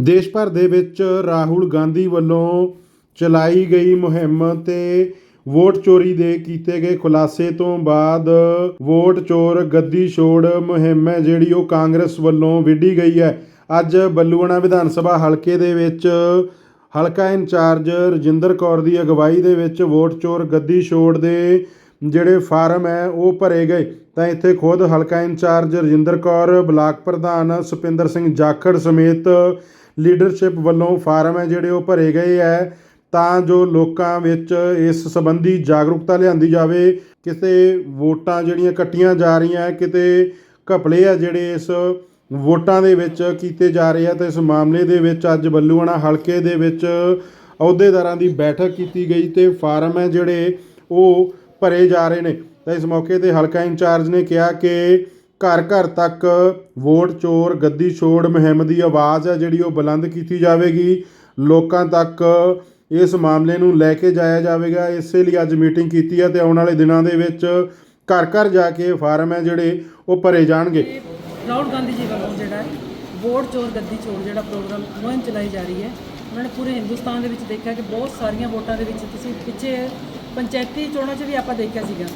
ਦੇਸ਼ ਭਰ ਦੇ ਵਿੱਚ ਰਾਹੁਲ ਗਾਂਧੀ ਵੱਲੋਂ ਚਲਾਈ ਗਈ ਮੁਹਿੰਮ ਤੇ ਵੋਟ ਚੋਰੀ ਦੇ ਕੀਤੇ ਗਏ ਖੁਲਾਸੇ ਤੋਂ ਬਾਅਦ ਵੋਟ ਚੋਰ ਗੱਦੀ ਛੋੜ ਮੁਹਿੰਮ ਹੈ, ਜਿਹੜੀ ਉਹ ਕਾਂਗਰਸ ਵੱਲੋਂ ਵਿੱਢੀ ਗਈ ਹੈ। ਅੱਜ ਬੱਲੂਆਣਾ ਵਿਧਾਨ ਸਭਾ ਹਲਕੇ ਦੇ ਵਿੱਚ ਹਲਕਾ ਇੰਚਾਰਜ ਰਜਿੰਦਰ ਕੌਰ ਦੀ ਅਗਵਾਈ ਦੇ ਵਿੱਚ ਵੋਟ ਚੋਰ ਗੱਦੀ ਛੋੜ ਦੇ ਜਿਹੜੇ ਫਾਰਮ ਹੈ, ਉਹ ਭਰੇ ਗਏ। ਤਾਂ ਇੱਥੇ ਖੁਦ ਹਲਕਾ ਇੰਚਾਰਜ ਰਜਿੰਦਰ ਕੌਰ, ਬਲਾਕ ਪ੍ਰਧਾਨ ਸੁਪਿੰਦਰ ਸਿੰਘ ਜਾਖੜ ਸਮੇਤ ਲੀਡਰਸ਼ਿਪ ਵੱਲੋਂ ਫਾਰਮ ਹੈ ਜਿਹੜੇ ਉਹ ਭਰੇ ਗਏ ਹੈ ਤਾਂ ਜੋ ਲੋਕਾਂ ਵਿੱਚ ਇਸ ਸੰਬੰਧੀ ਜਾਗਰੂਕਤਾ ਲਿਆਂਦੀ ਜਾਵੇ। ਕਿਤੇ ਵੋਟਾਂ ਜਿਹੜੀਆਂ ਕੱਟੀਆਂ ਜਾ ਰਹੀਆਂ ਕਿਤੇ ਘਪਲੇ ਆ ਜਿਹੜੇ ਇਸ ਵੋਟਾਂ ਦੇ ਵਿੱਚ ਕੀਤੇ ਜਾ ਰਹੇ ਆ ਤੇ ਇਸ ਮਾਮਲੇ ਦੇ ਵਿੱਚ ਅੱਜ ਬੱਲੂਆਣਾ ਹਲਕੇ ਦੇ ਵਿੱਚ ਅਹੁਦੇਦਾਰਾਂ ਦੀ ਬੈਠਕ ਕੀਤੀ ਗਈ ਤੇ ਫਾਰਮ ਹੈ ਜਿਹੜੇ ਉਹ ਭਰੇ ਜਾ ਰਹੇ ਨੇ। ਤਾਂ ਇਸ ਮੌਕੇ ਤੇ ਹਲਕਾ ਇੰਚਾਰਜ ਨੇ ਕਿਹਾ ਕਿ ਘਰ ਘਰ ਤੱਕ ਵੋਟ ਚੋਰ, ਗੱਦੀ ਛੋੜ, ਮੁਹਿੰਮ ਦੀ ਆਵਾਜ਼ ਹੈ ਜਿਹੜੀ ਉਹ ਬੁਲੰਦ ਕੀਤੀ ਜਾਵੇਗੀ। ਲੋਕਾਂ ਤੱਕ ਇਸ ਮਾਮਲੇ ਨੂੰ ਲੈ ਕੇ ਜਾਇਆ ਜਾਵੇਗਾ। ਇਸੇ ਲਈ ਅੱਜ ਮੀਟਿੰਗ ਕੀਤੀ ਹੈ ਤੇ ਆਉਣ ਵਾਲੇ ਦਿਨਾਂ ਦੇ ਵਿੱਚ ਘਰ ਘਰ ਜਾ ਕੇ ਫਾਰਮ ਹੈ ਜਿਹੜੇ ਉਹ ਭਰੇ ਜਾਣਗੇ। ਰਾਹੁਲ ਗਾਂਧੀ ਜੀ ਵੱਲੋਂ ਜਿਹੜਾ ਹੈ, ਵੋਟ ਚੋਰ, ਗੱਦੀ ਚੋਰ ਜਿਹੜਾ ਪ੍ਰੋਗਰਾਮ ਮੁਹਿੰਮ ਚਲਾਈ ਜਾ ਰਹੀ ਹੈ, ਉਹਨਾਂ ਨੇ ਪੂਰੇ ਹਿੰਦੁਸਤਾਨ ਦੇ ਵਿੱਚ ਦੇਖਿਆ ਕਿ ਬਹੁਤ ਸਾਰੀਆਂ ਵੋਟਾਂ ਦੇ ਵਿੱਚ ਤੁਸੀਂ ਪਿੱਛੇ ਪੰਚਾਇਤੀ ਚੋਣਾਂ 'ਚ ਵੀ ਆਪਾਂ ਦੇਖਿਆ ਸੀਗਾ।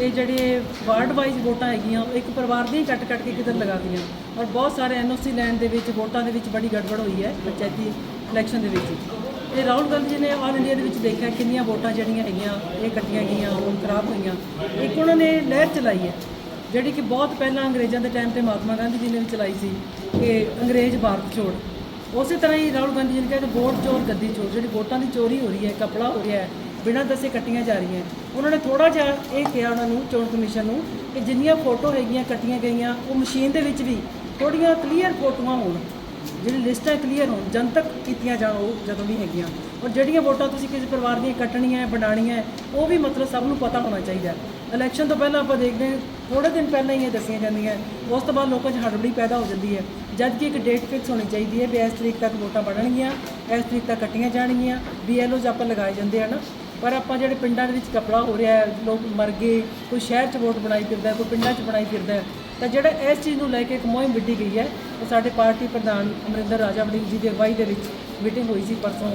ਇਹ ਜਿਹੜੇ ਵਾਰਡ ਵਾਈਜ਼ ਵੋਟਾਂ ਹੈਗੀਆਂ ਉਹ ਇੱਕ ਪਰਿਵਾਰ ਦੀਆਂ ਹੀ ਕੱਟ ਕੱਟ ਕੇ ਕਿਧਰ ਲਗਾਤੀਆਂ ਔਰ ਬਹੁਤ ਸਾਰੇ ਐਨਓਸੀ ਲੈਣ ਦੇ ਵਿੱਚ, ਵੋਟਾਂ ਦੇ ਵਿੱਚ ਬੜੀ ਗੜਬੜ ਹੋਈ ਹੈ ਪੰਚਾਇਤੀ ਇਲੈਕਸ਼ਨ ਦੇ ਵਿੱਚ। ਇਹ ਰਾਹੁਲ ਗਾਂਧੀ ਜੀ ਨੇ ਆਲ ਇੰਡੀਆ ਦੇ ਵਿੱਚ ਦੇਖਿਆ ਕਿੰਨੀਆਂ ਵੋਟਾਂ ਜਿਹੜੀਆਂ ਹੈਗੀਆਂ, ਇਹ ਕੱਟੀਆਂ ਗਈਆਂ ਉਹ ਖਰਾਬ ਹੋਈਆਂ। ਇੱਕ ਉਹਨਾਂ ਨੇ ਲਹਿਰ ਚਲਾਈ ਹੈ, ਜਿਹੜੀ ਕਿ ਬਹੁਤ ਪਹਿਲਾਂ ਅੰਗਰੇਜ਼ਾਂ ਦੇ ਟਾਈਮ ਤੇ ਮਹਾਤਮਾ ਗਾਂਧੀ ਜੀ ਨੇ ਵੀ ਚਲਾਈ ਸੀ ਕਿ ਅੰਗਰੇਜ਼ ਭਾਰਤ ਛੋੜ। ਉਸੇ ਤਰ੍ਹਾਂ ਹੀ ਰਾਹੁਲ ਗਾਂਧੀ ਜੀ ਨੇ ਕਿਹਾ ਕਿ ਵੋਟ ਚੋਰ, ਗੱਦੀ ਚੋਰ, ਜਿਹੜੀ ਵੋਟਾਂ ਦੀ ਚੋਰੀ ਹੋ ਰਹੀ ਹੈ, ਕਪੜਾ ਹੋ ਰਿਹਾ ਹੈ ਬਿਨਾਂ ਦੱਸੇ ਕੱਟੀਆਂ ਜਾ ਰਹੀਆਂ। ਉਹਨਾਂ ਨੇ ਥੋੜਾ ਜਿਹਾ ਇਹ ਕਿਹਾ ਉਹਨਾਂ ਨੂੰ ਚੋਣ ਕਮਿਸ਼ਨ ਨੂੰ ਕਿ ਜਿੰਨੀਆਂ ਫੋਟੋ ਹੈਗੀਆਂ ਕੱਟੀਆਂ ਗਈਆਂ ਉਹ ਮਸ਼ੀਨ ਦੇ ਵਿੱਚ ਵੀ ਥੋੜੀਆਂ ਕਲੀਅਰ ਫੋਟੋਆਂ ਹੋਣ। ਜਿਹੜੀ ਲਿਸਟਾਂ ਕਲੀਅਰ ਹੋਣ ਜਨਤਕ ਕੀਤੀਆਂ ਜਾਣ ਉਹ ਜਦੋਂ ਵੀ ਹੈਗੀਆਂ। ਔਰ ਜਿਹੜੀਆਂ ਵੋਟਾਂ ਤੁਸੀਂ ਕਿਸੇ ਪਰਿਵਾਰ ਦੀਆਂ ਕੱਟਣੀਆਂ ਹੈ ਬਣਾਉਣੀਆਂ ਹੈ, ਉਹ ਵੀ ਮਤਲਬ ਸਭ ਨੂੰ ਪਤਾ ਹੋਣਾ ਚਾਹੀਦਾ। ਇਲੈਕਸ਼ਨ ਤੋਂ ਪਹਿਲਾਂ ਆਪਾਂ ਦੇਖਦੇ ਹਾਂ ਥੋੜੇ ਦਿਨ ਪਹਿਲਾਂ ਹੀ ਇਹ ਦੱਸੀਆਂ ਜਾਂਦੀਆਂ। ਉਸ ਤੋਂ ਬਾਅਦ ਲੋਕਾਂ 'ਚ ਹੜਬੜੀ ਪੈਦਾ ਹੋ ਜਾਂਦੀ ਹੈ। ਜਦ ਕਿ ਇੱਕ ਡੇਟ ਫਿਕਸ ਹੋਣੀ ਚਾਹੀਦੀ ਹੈ ਵੀ ਇਸ ਤਰੀਕ ਤੱਕ ਵੋਟਾਂ ਬਣਨਗੀਆਂ ਇਸ ਤਰੀਕ ਤੱਕ ਕੱਟੀਆਂ ਜਾਣਗੀਆਂ। ਬੀਐਲਓਜ਼ ਆਪਾਂ ਲਗਾਏ ਜਾਂਦੇ ਹਨ ਪਰ ਆਪਾਂ ਜਿਹੜੇ ਪਿੰਡਾਂ ਦੇ ਵਿੱਚ ਕਪੜਾ ਹੋ ਰਿਹਾ ਲੋਕ ਮਰ ਗਏ, ਕੋਈ ਸ਼ਹਿਰ 'ਚ ਵੋਟ ਬਣਾਈ ਫਿਰਦਾ ਕੋਈ ਪਿੰਡਾਂ 'ਚ ਬਣਾਈ ਫਿਰਦਾ ਤਾਂ ਜਿਹੜਾ ਇਸ ਚੀਜ਼ ਨੂੰ ਲੈ ਕੇ ਇੱਕ ਮੁਹਿੰਮ ਵਿੱਢੀ ਗਈ ਹੈ, ਉਹ ਸਾਡੇ ਪਾਰਟੀ ਪ੍ਰਧਾਨ ਅਮਰਿੰਦਰ ਰਾਜਾ ਵੜਿੰਗ ਜੀ ਦੀ ਅਗਵਾਈ ਦੇ ਵਿੱਚ ਮੀਟਿੰਗ ਹੋਈ ਸੀ ਪਰਸੋਂ,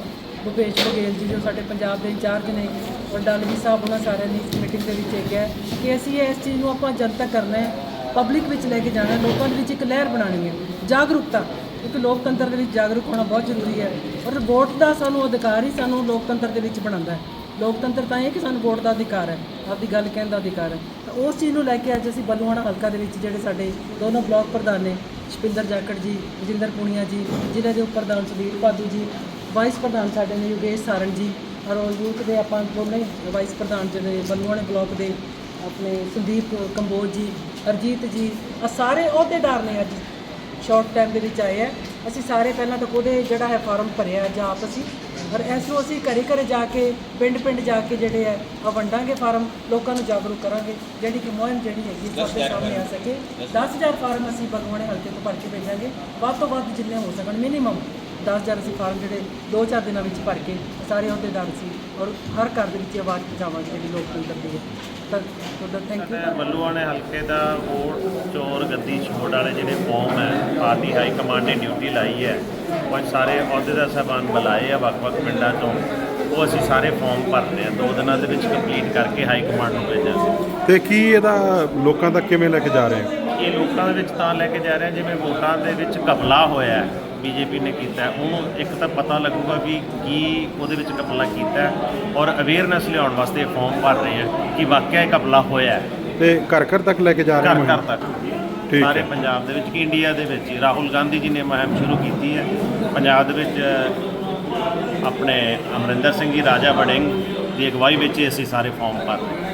ਭੁਪੇਸ਼ ਬਘੇਲ ਜੀ ਜੋ ਸਾਡੇ ਪੰਜਾਬ ਦੇ ਇੰਚਾਰਜ ਨੇ ਔਰ ਡਾਲਵੀ ਸਾਹਿਬ ਉਹਨਾਂ ਸਾਰਿਆਂ ਨੇ ਇਸ ਮੀਟਿੰਗ ਦੇ ਵਿੱਚ ਇਹ ਕਿਹਾ ਕਿ ਅਸੀਂ ਇਸ ਚੀਜ਼ ਨੂੰ ਆਪਾਂ ਜਨਤਕ ਕਰਨਾ ਹੈ, ਪਬਲਿਕ ਵਿੱਚ ਲੈ ਕੇ ਜਾਣਾ ਲੋਕਾਂ ਦੇ ਵਿੱਚ ਇੱਕ ਲਹਿਰ ਬਣਾਉਣੀ ਹੈ, ਜਾਗਰੂਕਤਾ ਕਿਉਂਕਿ ਲੋਕਤੰਤਰ ਦੇ ਵਿੱਚ ਜਾਗਰੂਕ ਹੋਣਾ ਬਹੁਤ ਜ਼ਰੂਰੀ ਹੈ ਔਰ ਵੋਟ ਦਾ ਸਾਨੂੰ ਅਧਿਕਾਰ ਹੀ ਸਾਨੂੰ ਲੋਕਤੰਤਰ ਦੇ ਵਿੱਚ ਬਣਾਉਂਦਾ ਹੈ। ਲੋਕਤੰਤਰ ਤਾਂ ਇਹ ਕਿ ਸਾਨੂੰ ਵੋਟ ਦਾ ਅਧਿਕਾਰ ਹੈ, ਆਪਦੀ ਗੱਲ ਕਹਿਣ ਦਾ ਅਧਿਕਾਰ ਹੈ। ਤਾਂ ਉਸ ਚੀਜ਼ ਨੂੰ ਲੈ ਕੇ ਅੱਜ ਅਸੀਂ ਬਲੂਆਣਾ ਹਲਕਾ ਦੇ ਵਿੱਚ ਜਿਹੜੇ ਸਾਡੇ ਦੋਨੋਂ ਬਲਾਕ ਪ੍ਰਧਾਨ ਨੇ, ਸ਼ਪਿੰਦਰ ਜਾਖੜ ਜੀ, ਰਜਿੰਦਰ ਪੁਨੀਆ ਜੀ ਜ਼ਿਲ੍ਹੇ ਦੇ ਉਪ ਪ੍ਰਧਾਨ ਸੁਦੀਪ ਭਾਦੂ ਜੀ ਵਾਈਸ ਪ੍ਰਧਾਨ ਸਾਡੇ ਨੇ ਯੋਗੇਸ਼ ਸਾਰਨ ਜੀ, ਔਰ ਉਹ ਯੂਥ ਦੇ ਆਪਾਂ ਦੋਨੇ ਵਾਈਸ ਪ੍ਰਧਾਨ ਜਿਹੜੇ ਬਲੂਆਣੇ ਬਲਾਕ ਦੇ ਆਪਣੇ ਸੰਦੀਪ ਕੰਬੋਜ ਜੀ, ਅਰਜੀਤ ਜੀ ਆ ਸਾਰੇ ਅਹੁਦੇਦਾਰ ਨੇ ਅੱਜ ਸ਼ਾਰਟ ਟਾਈਮ ਦੇ ਵਿੱਚ ਆਏ ਆ। ਅਸੀਂ ਸਾਰੇ ਪਹਿਲਾਂ ਤਾਂ ਉਹਦੇ ਜਿਹੜਾ ਹੈ ਫਾਰਮ ਭਰਿਆ ਜਾਂ ਆਪ ਅਸੀਂ ਔਰ ਇਸ ਨੂੰ ਅਸੀਂ ਘਰੇ ਘਰੇ ਜਾ ਕੇ, ਪਿੰਡ ਪਿੰਡ ਜਾ ਕੇ ਜਿਹੜੇ ਹੈ ਆ ਵੰਡਾਂਗੇ ਫਾਰਮ ਲੋਕਾਂ ਨੂੰ ਜਾਗਰੂਕ ਕਰਾਂਗੇ, ਜਿਹੜੀ ਕਿ ਮੁਹਿੰਮ ਜਿਹੜੀ ਹੈਗੀ ਸਭ ਦੇ ਸਾਹਮਣੇ ਆ ਸਕੇ। 10000 ਫਾਰਮ ਅਸੀਂ ਬਗਵਾਣੇ ਹਲਕੇ ਤੋਂ ਭਰ ਕੇ ਭੇਜਾਂਗੇ। ਵੱਧ ਤੋਂ ਵੱਧ ਜਿੰਨੇ ਹੋ ਸਕਣ ਮਿਨੀਮਮ 10000 ਅਸੀਂ ਫਾਰਮ ਜਿਹੜੇ 2-4 ਦਿਨਾਂ ਵਿੱਚ ਭਰ ਕੇ ਸਾਰੇ ਅਹੁਦੇਦਾਰ ਸੀ ਔਰ ਹਰ ਘਰ ਦੇ ਵਿੱਚ ਆਵਾਜ਼ ਪਹੁੰਚਾਵਾਂਗੇ ਜਿਹੜੀ ਲੋਕਤੰਤਰ ਦੀ ਹੈ ਤਾਂ ਤੁਹਾਡਾ ਥੈਂਕ ਯੂ ਬੱਲੂਆਣੇ ਹਲਕੇ ਦਾ ਵੋਟ ਚੋਰ ਗੱਦੀ ਛੋੜ ਵਾਲੇ ਜਿਹੜੇ ਫਾਰਮ ਹੈ ਪਾਰਟੀ ਹਾਈ ਕਮਾਂਡ ਨੇ ਡਿਊਟੀ ਲਾਈ ਹੈ ਅੱਜ ਸਾਰੇ ਅਹੁਦੇਦਾਰ ਸਾਹਿਬਾਨ ਬੁਲਾਏ ਆ ਵੱਖ-ਵੱਖ ਪਿੰਡਾਂ ਤੋਂ। ਉਹ ਅਸੀਂ ਸਾਰੇ ਫਾਰਮ ਭਰਨੇ ਆ। ਦੋ ਦਿਨਾਂ ਦੇ ਵਿੱਚ ਕੰਪਲੀਟ ਕਰਕੇ ਹਾਈ ਕਮਾਂਡ ਨੂੰ ਭੇਜਾਂਗੇ। ਤੇ ਕੀ ਇਹਦਾ ਲੋਕਾਂ ਤੱਕ ਕਿਵੇਂ ਲੈ ਕੇ ਜਾ ਰਹੇ ਹੋ ਇਹ ਲੋਕਾਂ ਦੇ ਵਿੱਚ ਤਾਂ ਲੈ ਕੇ ਜਾ ਰਹੇ ਹਾਂ ਜਿਵੇਂ ਵੋਟਾਂ ਦੇ ਵਿੱਚ ਘਪਲਾ ਹੋਇਆ ਹੈ। ਬੀਜੇਪੀ ਨੇ ਕੀਤਾ ਉਹਨੂੰ ਇੱਕ ਤਾਂ ਪਤਾ ਲੱਗੂਗਾ ਵੀ ਕੀ ਉਹਦੇ ਵਿੱਚ ਘਪਲਾ ਕੀਤਾ ਔਰ ਅਵੇਅਰਨੈਸ ਲਿਆਉਣ ਵਾਸਤੇ ਫਾਰਮ ਭਰ ਰਹੇ ਆ ਕਿ ਵਾਕਿਆ ਇਹ ਘਪਲਾ ਹੋਇਆ ਤੇ ਘਰ ਘਰ ਤੱਕ ਲੈ ਕੇ ਜਾ ਰਹੇ ਘਰ ਹੋ ਘਰ ਤੱਕ। ਠੀਕ ਸਾਰੇ। ਪੰਜਾਬ ਦੇ ਵਿੱਚ ਕਿ ਇੰਡੀਆ ਦੇ ਵਿੱਚ। ਰਾਹੁਲ ਗਾਂਧੀ ਜੀ ਨੇ ਮੁਹਿੰਮ ਸ਼ੁਰੂ ਕੀਤੀ ਹੈ। ਪੰਜਾਬ ਦੇ ਵਿੱਚ ਆਪਣੇ ਅਮਰਿੰਦਰ ਸਿੰਘ ਜੀ ਰਾਜਾ ਵੜਿੰਗ ਦੀ ਅਗਵਾਈ ਵਿੱਚ ਅਸੀਂ ਸਾਰੇ ਫਾਰਮ ਭਰ ਰਹੇ ਹਾਂ।